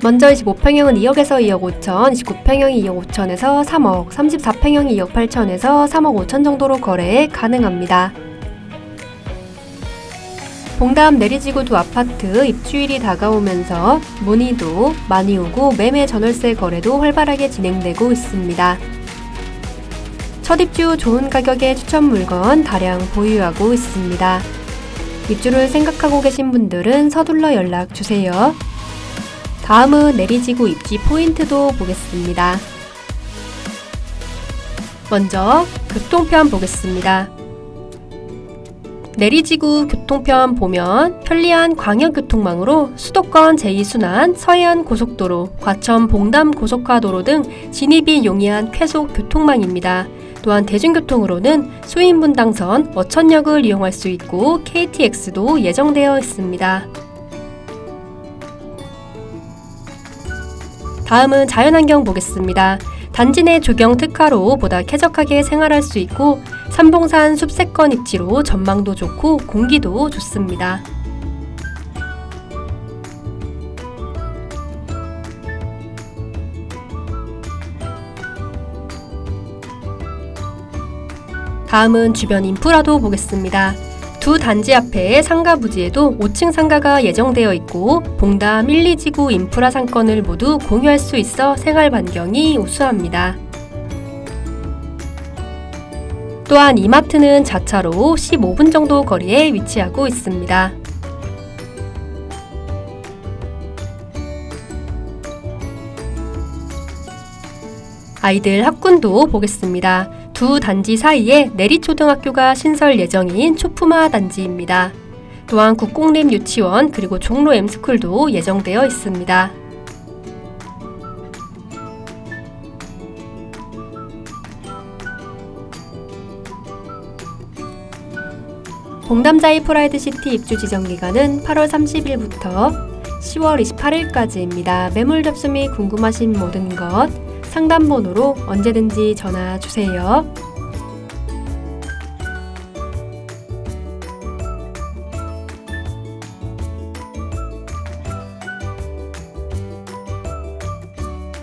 먼저 25평형은 2억에서 2억 5천, 29평형이 2억 5천에서 3억, 34평형이 2억 8천에서 3억 5천 정도로 거래 가능합니다. 봉담 내리지구 두 아파트 입주일이 다가오면서 문의도 많이 오고 매매 전월세 거래도 활발하게 진행되고 있습니다. 첫 입주 좋은 가격에 추천 물건 다량 보유하고 있습니다. 입주를 생각하고 계신 분들은 서둘러 연락 주세요. 다음은 내리지구 입지 포인트도 보겠습니다. 먼저 교통편 보겠습니다. 내리지구 교통편 보면 편리한 광역교통망으로 수도권 제2순환, 서해안 고속도로, 과천 봉담 고속화도로 등 진입이 용이한 쾌속 교통망입니다. 또한 대중교통으로는 수인분당선, 어천역을 이용할 수 있고 KTX도 예정되어 있습니다. 다음은 자연환경 보겠습니다. 단지 내 조경 특화로 보다 쾌적하게 생활할 수 있고 삼봉산 숲세권 입지로 전망도 좋고 공기도 좋습니다. 다음은 주변 인프라도 보겠습니다. 두 단지 앞에 상가 부지에도 5층 상가가 예정되어 있고 봉담 1, 2지구 인프라 상권을 모두 공유할 수 있어 생활 반경이 우수합니다. 또한 이마트는 자차로 15분 정도 거리에 위치하고 있습니다. 아이들 학군도 보겠습니다. 두 단지 사이에 내리초등학교가 신설 예정인 초품화 단지입니다. 또한 국공립 유치원 그리고 종로 M스쿨도 예정되어 있습니다. 봉담자이 프라이드시티 입주 지정 기간은 8월 30일부터 10월 28일까지입니다. 매물 접수 및 궁금하신 모든 것 상담번호로 언제든지 전화 주세요.